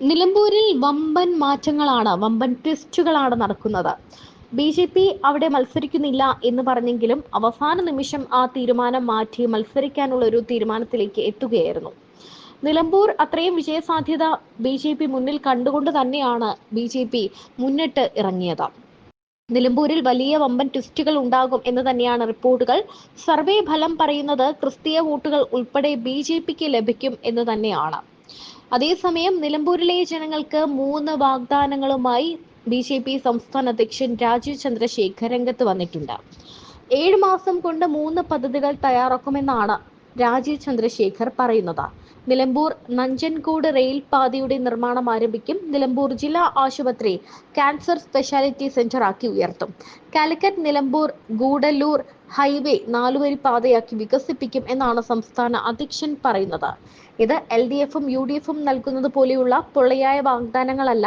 നിലമ്പൂരിൽ വമ്പൻ മാറ്റങ്ങളാണ് വമ്പൻ ട്വിസ്റ്റുകളാണ് നടക്കുന്നത്. ബി ജെ പി അവിടെ മത്സരിക്കുന്നില്ല എന്ന് പറഞ്ഞെങ്കിലും അവസാന നിമിഷം ആ തീരുമാനം മാറ്റി മത്സരിക്കാനുള്ള ഒരു തീരുമാനത്തിലേക്ക് എത്തുകയായിരുന്നു. നിലമ്പൂർ അത്രയും വിജയസാധ്യത ബി ജെ പി മുന്നിൽ കണ്ടുകൊണ്ട് തന്നെയാണ് ബി ജെ പി മുന്നിട്ട് ഇറങ്ങിയത്. നിലമ്പൂരിൽ വലിയ വമ്പൻ ട്വിസ്റ്റുകൾ ഉണ്ടാകും എന്ന് തന്നെയാണ് റിപ്പോർട്ടുകൾ. സർവേ ഫലം പറയുന്നത് ക്രിസ്തീയ വോട്ടുകൾ ഉൾപ്പെടെ ബി ലഭിക്കും എന്ന് തന്നെയാണ്. അതേസമയം നിലമ്പൂരിലെ ജനങ്ങൾക്ക് മൂന്ന് വാഗ്ദാനങ്ങളുമായി ബി ജെ പി സംസ്ഥാന അധ്യക്ഷൻ രാജീവ് ചന്ദ്രശേഖർ രംഗത്ത് വന്നിട്ടുണ്ട്. ഏഴ് മാസം കൊണ്ട് മൂന്ന് പദ്ധതികൾ തയ്യാറാക്കുമെന്നാണ് രാജീവ് ചന്ദ്രശേഖർ പറയുന്നത്. നിലമ്പൂർ നഞ്ചൻകൂട് റെയിൽ പാതയുടെ നിർമ്മാണം ആരംഭിക്കും. നിലമ്പൂർ ജില്ലാ ആശുപത്രി ക്യാൻസർ സ്പെഷ്യാലിറ്റി സെന്റർ ആക്കി ഉയർത്തും. കാലിക്കറ്റ് നിലമ്പൂർ ഗൂഡല്ലൂർ ഹൈവേ നാലുവരി പാതയാക്കി വികസിപ്പിക്കും എന്നാണ് സംസ്ഥാന അധ്യക്ഷൻ പറയുന്നത്. ഇത് എൽ ഡി എഫും യു ഡി എഫും നൽകുന്നത് പോലെയുള്ള പൊള്ളയായ വാഗ്ദാനങ്ങളല്ല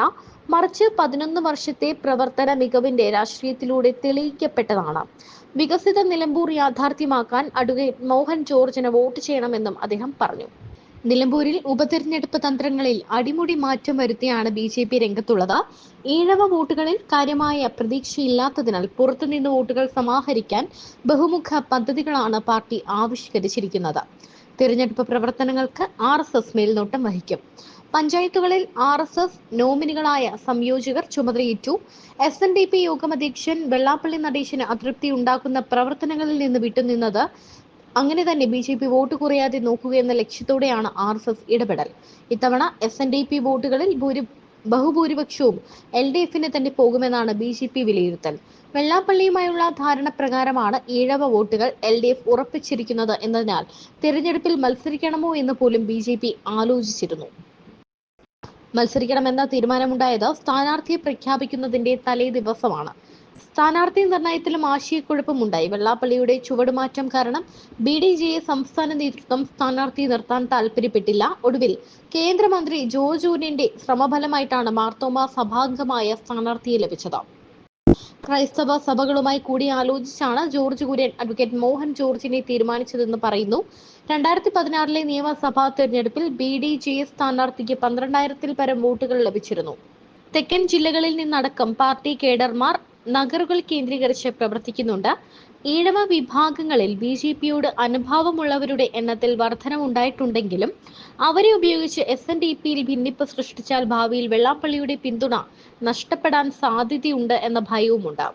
മറിച്ച് പതിനൊന്ന് വർഷത്തെ പ്രവർത്തന മികവിന്റെ രാഷ്ട്രീയത്തിലൂടെ തെളിയിക്കപ്പെട്ടതാണ്. വികസിത നിലമ്പൂർ യാഥാർത്ഥ്യമാക്കാൻ അഡ്വക്കേറ്റ് മോഹൻ ജോർജിന് വോട്ട് ചെയ്യണമെന്നും അദ്ദേഹം പറഞ്ഞു. നിലമ്പൂരിൽ ഉപതെരഞ്ഞെടുപ്പ് തന്ത്രങ്ങളിൽ അടിമുടി മാറ്റം വരുത്തിയാണ് ബി ജെ പി രംഗത്തുള്ളത്. ഈഴവ വോട്ടുകളിൽ കാര്യമായ പ്രതീക്ഷയില്ലാത്തതിനാൽ പുറത്തുനിന്ന് വോട്ടുകൾ സമാഹരിക്കാൻ ബഹുമുഖ പദ്ധതികളാണ് പാർട്ടി ആവിഷ്കരിച്ചിരിക്കുന്നത്. തിരഞ്ഞെടുപ്പ് പ്രവർത്തനങ്ങൾക്ക് ആർ എസ് എസ് മേൽനോട്ടം വഹിക്കും. പഞ്ചായത്തുകളിൽ ആർ എസ് എസ് നോമിനികളായ സംയോജകർ ചുമതലയേറ്റു. എസ് എൻ ഡി പി യോഗം അധ്യക്ഷൻ വെള്ളാപ്പള്ളി നടേശന് അതൃപ്തി ഉണ്ടാക്കുന്ന പ്രവർത്തനങ്ങളിൽ നിന്ന് വിട്ടുനിന്നത് അങ്ങനെ തന്നെ ബി ജെ പി വോട്ട് കുറയാതെ നോക്കുക എന്ന ലക്ഷ്യത്തോടെയാണ് ആർ എസ് എസ് ഇടപെടൽ. ഇത്തവണ എസ് എൻ ഡി പി വോട്ടുകളിൽ ഭൂരി ബഹുഭൂരിപക്ഷവും എൽ ഡി എഫിന് തന്നെ പോകുമെന്നാണ് ബി ജെ പി വിലയിരുത്തൽ. വെള്ളാപ്പള്ളിയുമായുള്ള ധാരണ പ്രകാരമാണ് ഈഴവ വോട്ടുകൾ എൽ ഡി എഫ് ഉറപ്പിച്ചിരിക്കുന്നത് എന്നതിനാൽ തിരഞ്ഞെടുപ്പിൽ മത്സരിക്കണമോ എന്ന് പോലും ബി ജെ പി ആലോചിച്ചിരുന്നു. മത്സരിക്കണമെന്ന തീരുമാനമുണ്ടായത് സ്ഥാനാർത്ഥിയെ പ്രഖ്യാപിക്കുന്നതിന്റെ തലേ ദിവസമാണ് സ്ഥാനാർത്ഥി നിർണയത്തിലും ആശയക്കുഴപ്പമുണ്ടായി. വെള്ളാപ്പള്ളിയുടെ ചുവടുമാറ്റം കാരണം ബി ഡി ജെ സംസ്ഥാന നേതൃത്വം സ്ഥാനാർത്ഥി നിർത്താൻ താല്പര്യപ്പെട്ടില്ല ഒടുവിൽ കേന്ദ്രമന്ത്രി ജോർജ് ഊരിന്റെ ശ്രമഫലമായിട്ടാണ് മാർത്തോമ സഭാംഗമായ സ്ഥാനാർത്ഥിയെ ലഭിച്ചത്. ക്രൈസ്തവ സഭകളുമായി കൂടി ആലോചിച്ചാണ് ജോർജ് കുര്യൻ അഡ്വക്കേറ്റ് മോഹൻ ജോർജിനെ തീരുമാനിച്ചതെന്ന് പറയുന്നു. രണ്ടായിരത്തി പതിനാറിലെ നിയമസഭാ തെരഞ്ഞെടുപ്പിൽ ബി ഡി ജെ സ്ഥാനാർത്ഥിക്ക് പന്ത്രണ്ടായിരത്തിൽ പരം വോട്ടുകൾ ലഭിച്ചിരുന്നു. തെക്കൻ ജില്ലകളിൽ നിന്നടക്കം പാർട്ടി കേഡർമാർ നഗറുകൾ കേന്ദ്രീകരിച്ച് പ്രവർത്തിക്കുന്നുണ്ട്. ഈഴവ വിഭാഗങ്ങളിൽ ബി ജെ പിയോട് അനുഭാവമുള്ളവരുടെ എണ്ണത്തിൽ വർധനമുണ്ടായിട്ടുണ്ടെങ്കിലും അവരെ ഉപയോഗിച്ച് എസ് എൻ ഡി പിയിൽ ഭിന്നിപ്പ് സൃഷ്ടിച്ചാൽ ഭാവിയിൽ വെള്ളാപ്പള്ളിയുടെ പിന്തുണ നഷ്ടപ്പെടാൻ സാധ്യതയുണ്ട് എന്ന ഭയവുമുണ്ട്.